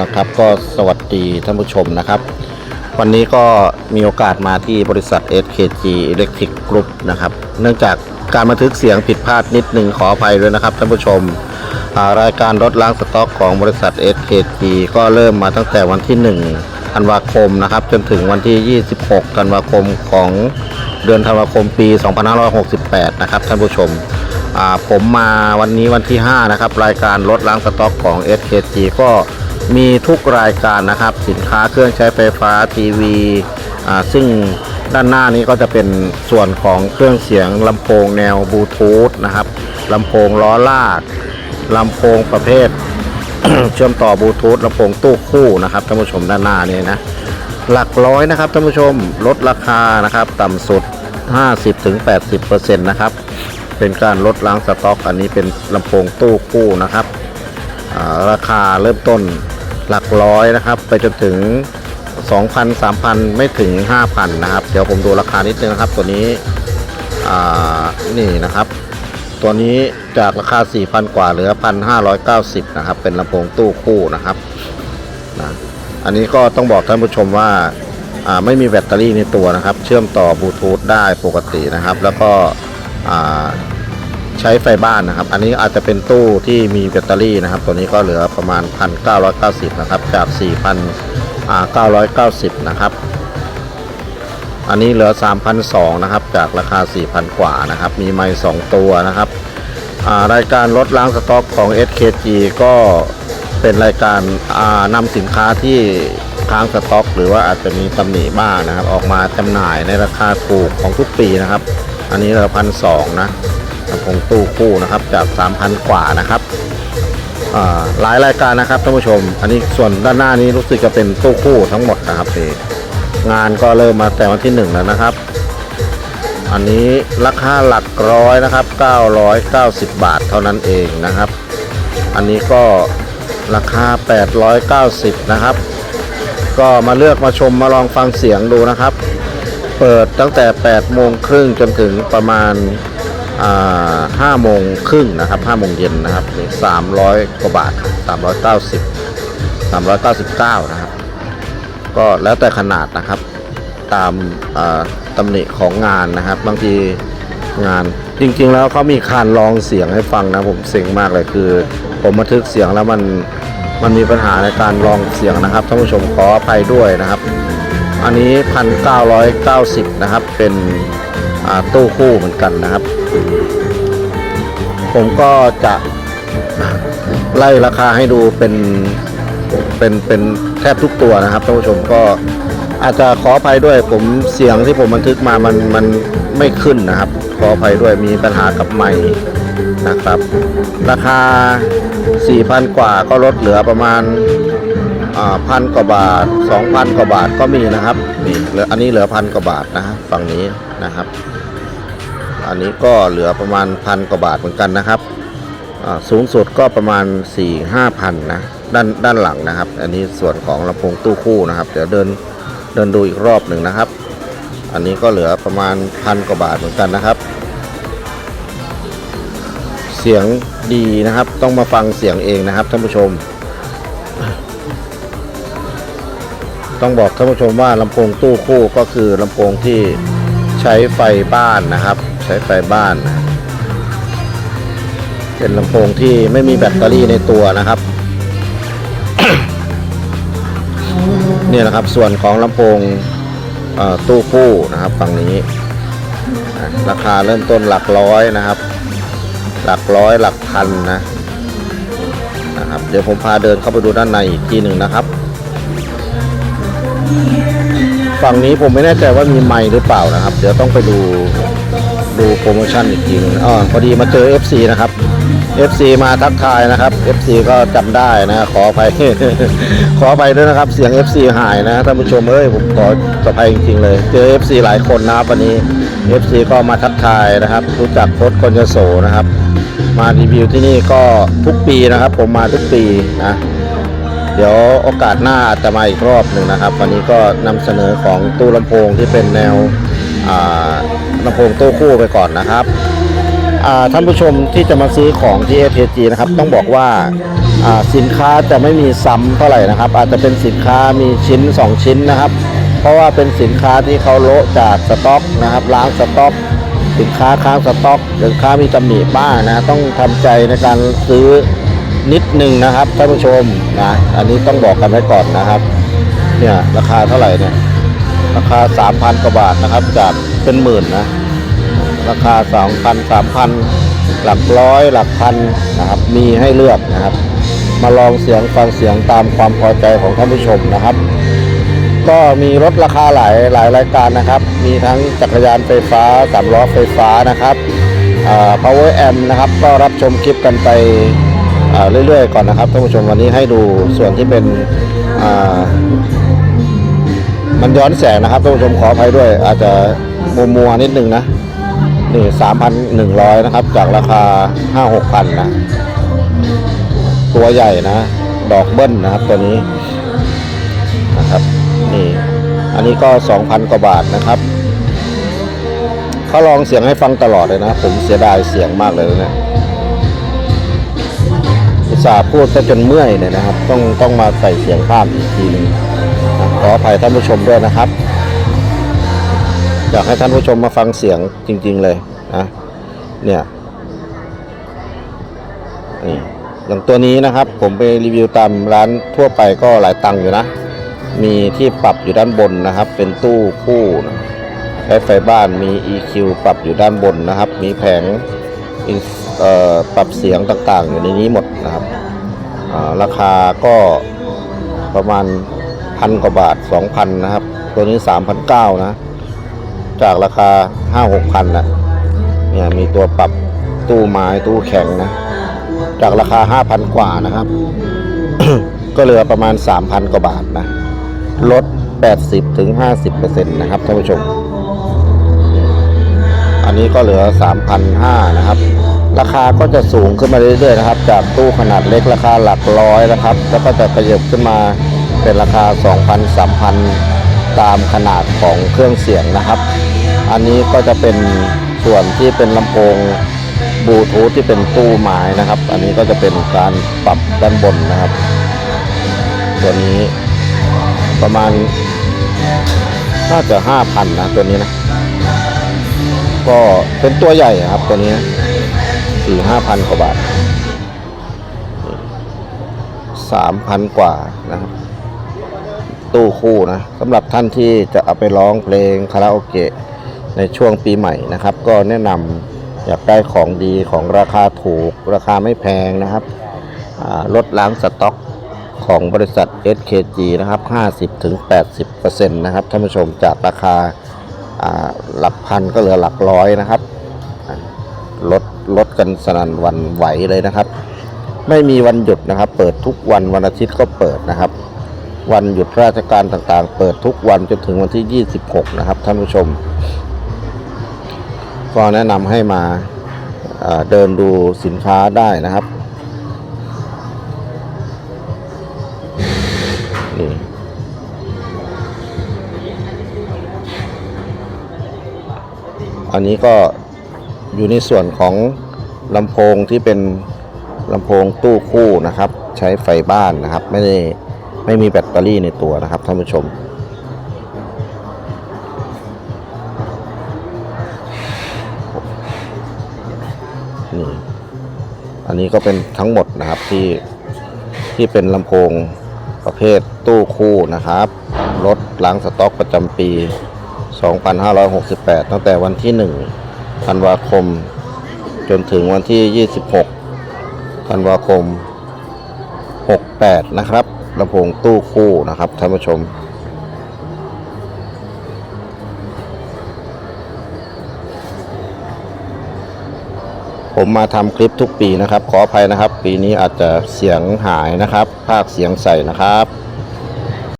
นะครับ ก็สวัสดีท่านผู้ชมนะครับ วันนี้ก็มีโอกาสมาที่บริษัท SKG Electric Group นะครับ เนื่องจากการบันทึกเสียงผิดพลาดนิดหนึ่งขออภัยด้วยนะครับท่านผู้ชมรายการรถล้างสต็อกของบริษัท SKG ก็เริ่มมาตั้งแต่วันที่ 1 ธันวาคมนะครับ จนถึงวันที่ 26 ธันวาคมของเดือนธันวาคมปี 2568 นะครับท่านผู้ชมผมมาวันนี้วันที่ 5 นะครับ รายการรถล้างสต็อกของ SKG ก็ มีทุกรายการนะครับ สินค้าเครื่องใช้ไฟฟ้าทีวีอ่าซึ่งด้านหน้านี้ก็จะเป็นส่วนของเครื่องเสียงลำโพงแนวบลูทูธนะครับลำโพงล้อลากลำโพงประเภท เชื่อมต่อบลูทูธลำโพงตู้คู่นะครับท่านผู้ชมด้านหน้านี่นะหลักร้อยนะครับท่านผู้ชมลดราคานะครับ ต่ำสุด 50-80%นะครับเป็นการลดล้างสต็อก อันนี้เป็นลำโพงตู้คู่นะครับาราคาเริ่มต้น หลักร้อยนะครับ ไปจนถึง 2,000 3,000 ไม่ถึง 5,000 นะครับ เดี๋ยวผมดูราคานิดนึงนะครับ ตัวนี้นี่นะครับ ตัวนี้จากราคา 4,000 กว่าเหลือ 1,590 นะครับ เป็นลำโพงตู้คู่นะครับนะอันนี้ก็ต้องบอกท่านผู้ชมว่าไม่มีแบตเตอรี่ในตัวนะครับ เชื่อมต่อบลูทูธได้ปกตินะครับ แล้วก็ ใช้ไฟบ้านนะครับ อันนี้อาจจะเป็นตู้ที่มีแบตเตอรี่นะครับ ตัวนี้ก็เหลือประมาณ 1,990 นะครับ จาก 4,990 นะครับ อันนี้เหลือ 3,200 นะครับ จากราคา 4,000 กว่านะครับ มีไม้2ตัวนะครับรายการลดล้างสต็อกของ SKG ก็เป็นรายการานำสินค้าที่ค้างสต็อก หรือว่าอาจจะมีตำหนิบ้างนะครับ ออกมาจำหน่ายในราคาถูกของทุกปีนะครับ อันนี้เราพันสองนะ ลำโพงตู้คู่นะครับจาก 3,000 กว่านะครับหลายรายการนะครับท่านผู้ชม อันนี้ส่วนด้านหน้านี้รู้สึกจะเป็นตู้คู่ทั้งหมดนะครับนี่งานก็เริ่มมาแต่วันที่หนึ่งแล้วนะครับ อันนี้ราคาหลักร้อยนะครับ 990 บาทเท่านั้นเองนะครับ อันนี้ก็ราคา 890 นะครับ ก็มาเลือกมาชมมาลองฟังเสียงดูนะครับ เปิดตั้งแต่ 8 โมงครึ่งจนถึงประมาณ อ่าโมงครึ่งนะครับ5โมงเย็นนะครับนี่300กว่าบาทครับ390 399นะครับ ก็แล้วแต่ขนาดนะครับ ตามอ่าตำหนิของงานนะครับ บางทีงานจริงๆแล้วเขามีคานลองเสียงให้ฟังนะผมเซ็งมากเลยคือ ผมบันทึกเสียงแล้วมันมันมีปัญหาในการลองเสียงนะครับท่านผู้ชมขออภัยด้วยนะครับ อันนี้ 1,990 นะครับเป็น ตู้คู่เหมือนกันนะครับ ผมก็จะไล่ราคาให้ดูเป็นเป็นเป็นแทบทุกตัวนะครับท่านผู้ชมก็อาจจะขออภัยด้วยผมเสียงที่ผมบันทึกมามันมันไม่ขึ้นนะครับ ขออภัยด้วยมีปัญหากับไมค์นะครับ ราคา 4,000 กว่าก็ลดเหลือประมาณ พันกว่าบาท2,000กว่าบาทก็มีนะครับนี่เหลืออันนี้เหลือพันกว่าบาทนะฝั่งนี้นะครับ อันนี้ก็เหลือประมาณพันกว่าบาทเหมือนกันนะครับอ่าสูงสุดก็ประมาณ4 5พันนะด้านด้านหลังนะครับ อันนี้ส่วนของลำโพงตู้คู่นะครับ เดี๋ยวเดินเดินดูอีกรอบหนึ่งนะครับ อันนี้ก็เหลือประมาณพันกว่าบาทเหมือนกันนะครับ เสียงดีนะครับต้องมาฟังเสียงเองนะครับท่านผู้ชม ต้องบอกท่านผู้ชมว่าลำโพงตู้คู่ก็คือลำโพงที่ใช้ไฟบ้านนะครับ ใช้ไฟบ้าน เป็นลำโพงที่ไม่มีแบตเตอรี่ในตัวนะครับนี่นะครับส่วนของลำโพงตู้คู่นะครับฝั่งนี้ ราคาเริ่มต้นหลักร้อยนะครับ หลักร้อยหลักพันนะนะครับ เดี๋ยวผมพาเดินเข้าไปดูด้านในอีกทีหนึ่งนะครับ ฝั่งนี้ผมไม่แน่ใจว่ามีไมค์หรือเปล่านะครับ เดี๋ยวต้องไปดูดูโปรโมชั่นอีกทีหนึงอ๋อพอดีมาเจอ FC นะครับ FC มาทักทายนะครับ FC ก็จำได้นะ ขออภัย ขออภัยด้วยนะครับ เสียง FC หายนะท่านผู้ชมเอ้ยผมขอสภัยจริงๆเลย เจอ FC หลายคนนะครับวันนี้ FC ก็มาทักทายนะครับ รู้จักโค้ดคนยโสนะครับ มารีวิวที่นี่ก็ทุกปีนะครับ ผมมาทุกปีนะ เดี๋ยวโอกาสหน้าอาจจะมาอีกรอบหนึ่งนะครับ วันนี้ก็นำเสนอของตู้ลำโพงที่เป็นแนวลำโพงตู้คู่ไปก่อนนะครับท่านผู้ชมที่จะมาซื้อของที่ ATG นะครับต้องบอกว่าอ่าสินค้าจะไม่มีซ้ำเท่าไหร่นะครับ อาจจะเป็นสินค้ามีชิ้น 2 ชิ้นนะครับ เพราะว่าเป็นสินค้าที่เขาโละจากสต็อกนะครับล้างสต็อก สินค้าค้างสต็อกสินค้ามีตำหนิบ้างนะต้องทำใจในการซื้อ นิดหนึ่งนะครับท่านผู้ชมนะอันนี้ต้องบอกกันไว้ก่อนนะครับ เนี่ยราคาเท่าไหร่เนี่ยราคา 3,000กว่าบาทนะครับ จากเป็นหมื่นนะ ราคา 2,000 3,000 หลักร้อยหลักพันนะครับ มีให้เลือกนะครับ มาลองเสียงฟังเสียงตามความพอใจของท่านผู้ชมนะครับ ก็มีรถราคาหลายหลายรายการนะครับ มีทั้งจักรยานไฟฟ้าสามล้อไฟฟ้านะครับอ่า power amp นะครับ ก็รับชมคลิปกันไป เรื่อยๆก่อนนะครับท่านผู้ชมวันนี้ให้ดูส่วนที่เป็นอ่ามันย้อนแสงนะครับท่านผู้ชมขออภัยด้วย อาจจะมัวมัวๆนิดนึงนะนี่สามพันหนึ่งร้อยนะครับ จากราคาห้าหกพันนะ ตัวใหญ่นะ ดอกเบิ้ลนะครับตัวนี้นะครับนี่อันนี้ก็สองพันกว่าบาทนะครับเขาลองเสียงให้ฟังตลอดเลยนะ ผมเสียดายเสียงมากเลยเนี่ย ตส่าห์พูดซะจนเมื่อยเนี่ยนะครับ ต้องต้องมาใส่เสียงภาพอีกทีหนึงนะขออภัยท่านผู้ชมด้วยนะครับ อยากให้ท่านผู้ชมมาฟังเสียงจริง ๆเลยนะเนี่ยนี่อย่างตัวนี้นะครับ ผมไปรีวิวตามร้านทั่วไปก็หลายตังค์อยู่นะ มีที่ปรับอยู่ด้านบนนะครับ เป็นตู้คู่นะใช้ไฟบ้านมี EQ ปรับอยู่ด้านบนนะครับ มีแผง ปรับเสียงต่างๆ อยู่ในนี้หมดนะครับราคาก็ประมาณพันกว่าบาท 2,000 นะครับ ตัวนี้ 3,900 นะ จากราคา 5 6พันนะเนี่ยมีตัวปรับตู้ไม้ตู้แข็งนะ จากราคา 5,000 กว่านะครับ ก็เหลือประมาณ 3,000 กว่าบาทนะ ลด 80ถึง50%นะครับท่านผู้ชม อันนี้ก็เหลือ 3,500นะครับ ราคาก็จะสูงขึ้นมาเรื่อยๆนะครับ จากตู้ขนาดเล็กราคาหลักร้อยนะครับ แล้วก็จะขยับขึ้นมาเป็นราคา 2,000 3,000 ตามขนาดของเครื่องเสียงนะครับ อันนี้ก็จะเป็นส่วนที่เป็นลำโพงบลูทูธที่เป็นตู้ไม้นะครับ อันนี้ก็จะเป็นการปรับด้านบนนะครับ ตัวนี้ประมาณน่าจะ5,000นะตัวนี้นะ ก็เป็นตัวใหญ่ครับตัวนี้สี่ห้าพันกว่าบาทสามพันกว่านะครับ ตู้คู่นะสำหรับท่านที่จะเอาไปร้องเพลงคาราโอเกะในช่วงปีใหม่นะครับ ก็แนะนำอยากได้ของดีของราคาถูก ราคาไม่แพงนะครับลดล้างสต็อกของบริษัท SKG นะครับ 50-80%นะครับท่านผู้ชมจากราคา หลักพันก็เหลือหลักร้อยนะครับลดลดกันสนั่นวันไหวเลยนะครับ ไม่มีวันหยุดนะครับ เปิดทุกวันวันอาทิตย์ก็เปิดนะครับ วันหยุดราชการต่างๆ เปิดทุกวันจนถึงวันที่ 26 นะครับท่านผู้ชม ก็แนะนำให้มาเดินดูสินค้าได้นะครับ อันนี้ก็อยู่ในส่วนของลำโพงที่เป็นลำโพงตู้คู่นะครับ ใช้ไฟบ้านนะครับ ไม่ได้ไม่มีแบตเตอรี่ในตัวนะครับท่านผู้ชม นี่อันนี้ก็เป็นทั้งหมดนะครับที่ที่เป็นลำโพงประเภทตู้คู่นะครับ รถล้างสต็อกประจำปี 2568 ตั้งแต่วันที่ 1 ธันวาคม จนถึงวันที่ 26 ธันวาคม 68 นะครับลำโพงตู้คู่นะครับท่านผู้ชมผมมาทำคลิปทุกปีนะครับ ขออภัยนะครับ ปีนี้อาจจะเสียงหายนะครับ ภาคเสียงใส่นะครับ